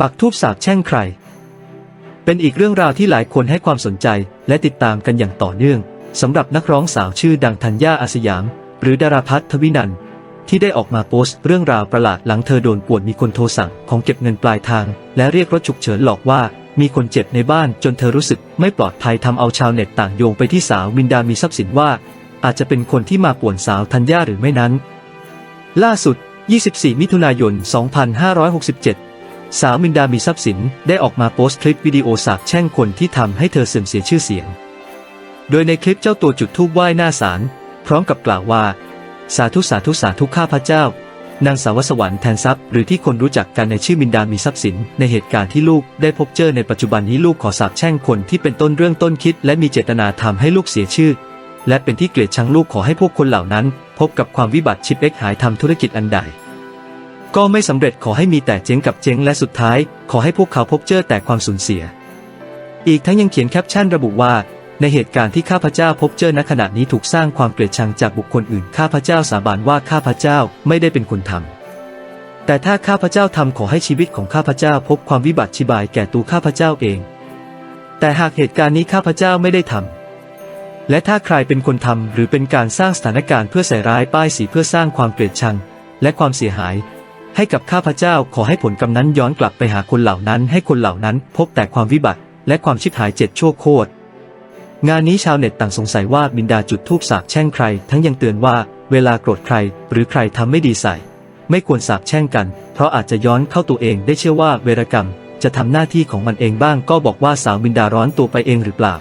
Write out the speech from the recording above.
ปักทูบสาบแช่งใคร เป็นอีกเรื่องราวที่หลายคนให้ความสนใจและติดตามกันอย่างต่อเนื่องสำหรับนักร้องสาวชื่อดังธัญญาอาสยาม หรือดาราพัฒทวินันท์ที่ได้ออกมาโพสต์เรื่องราวประหลาดหลังเธอโดนป่วนมีคนโทรสั่งของเก็บเงินปลายทาง และเรียกรถฉุกเฉินหลอกว่ามีคนเจ็บในบ้านจนเธอรู้สึกไม่ปลอดภัยทำเอาชาวเน็ตต่างโยงไปที่สาวมินดามีทรัพย์สินว่า อาจจะเป็นคนที่มาป่วนสาวธัญญาหรือไม่นั้น ล่าสุด 24 มิถุนายน 2567 สาวมินดามีทรัพย์สินได้ออกมาโพสต์คลิปวิดีโอสาบแช่งคนที่ทำให้เธอเสื่อมเสียชื่อเสียง โดยในคลิปเจ้าตัวจุดธูปไหว้หน้าศาลพร้อมกับกล่าวว่า สาธุสาธุสาธุข้าพระเจ้า นางสาวสวรรค์แทนทรัพย์หรือที่คนรู้จักกันในชื่อมินดามีทรัพย์สิน ในเหตุการณ์ที่ลูกได้พบเจอในปัจจุบันนี้ลูกขอสาบแช่งคนที่เป็นต้นเรื่องต้นคิด และมีเจตนาทำให้ลูกเสียชื่อ และเป็นที่เกลียดชังลูกขอให้พวกคนเหล่านั้น พบกับความวิบัติชิปเอ็กหายทำธุรกิจอันใด ก็ไม่สำเร็จขอให้มีแต่เจ๊งกับเจ๊งและสุดท้าย ขอให้พวกเขาพบเจอแต่ความสูญเสีย อีกทั้งยังเขียนแคปชั่นระบุว่า ในเหตุการณ์ที่ข้าพเจ้าพบเจอณขณะนี้ถูกสร้างความเกลียดชังจากบุคคลอื่น ข้าพเจ้าสาบานว่าข้าพเจ้าไม่ได้เป็นคนทำแต่ถ้าข้าพเจ้าทำขอให้ชีวิตของข้าพเจ้าพบความวิบัติชิบายแก่ตัวข้าพเจ้าเอง แต่หากเหตุการณ์นี้ข้าพเจ้าไม่ได้ทำ และถ้าใครเป็นคนทำหรือเป็นการสร้างสถานการณ์เพื่อใส่ร้ายป้ายสีเพื่อสร้างความเกลียดชัง และความเสียหาย ให้กับข้าพเจ้าขอให้ผลกรรมนั้นย้อนกลับไปหาคนเหล่านั้น ให้คนเหล่านั้นพบแต่ความวิบัติ และความชิบหายเจ็ดชั่วโคตรงานนี้ชาวเน็ตต่างสงสัยว่าบินดาจุดทูปสาบแช่งใคร ทั้งยังเตือนว่าเวลาโกรธใคร หรือใครทำไม่ดีใส่ ไม่ควรสาบแช่งกัน เพราะอาจจะย้อนเข้าตัวเองได้เชื่อว่าเวรกรรม จะทำหน้าที่ของมันเองบ้างก็บอกว่าสาวบินดาร้อนตัวไปเองหรือเปล่า